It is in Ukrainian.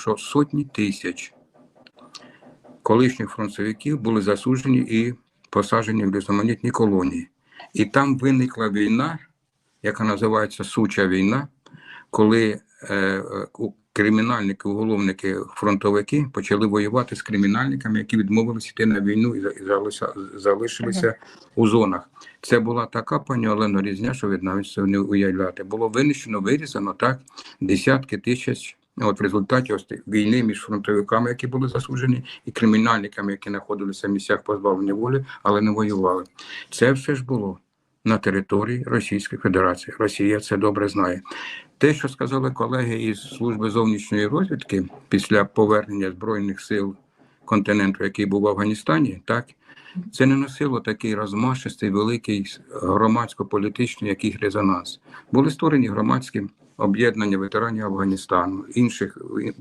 що сотні тисяч колишніх фронтовиків були засуджені і посаджені в різноманітні колонії. І там виникла війна, яка називається Суча війна, коли е, е, кримінальники, уголовники, фронтовики почали воювати з кримінальниками, які відмовилися йти на війну і за- залишилися у зонах. Це була така пані Олена Різня, що ви навіть не уявляєте. Було винищено, вирізано так десятки тисяч. От в результаті ось війни між фронтовиками, які були засуджені, і кримінальниками, які знаходилися в місцях позбавлення волі, але не воювали. Це все ж було на території Російської Федерації. Росія це добре знає. Те, що сказали колеги із служби зовнішньої розвідки після повернення збройних сил континенту, який був в Афганістані, так це не носило такий розмашистий, великий громадсько-політичний який резонанс. Були створені громадські об'єднання ветеранів Афганістану, інших воїнів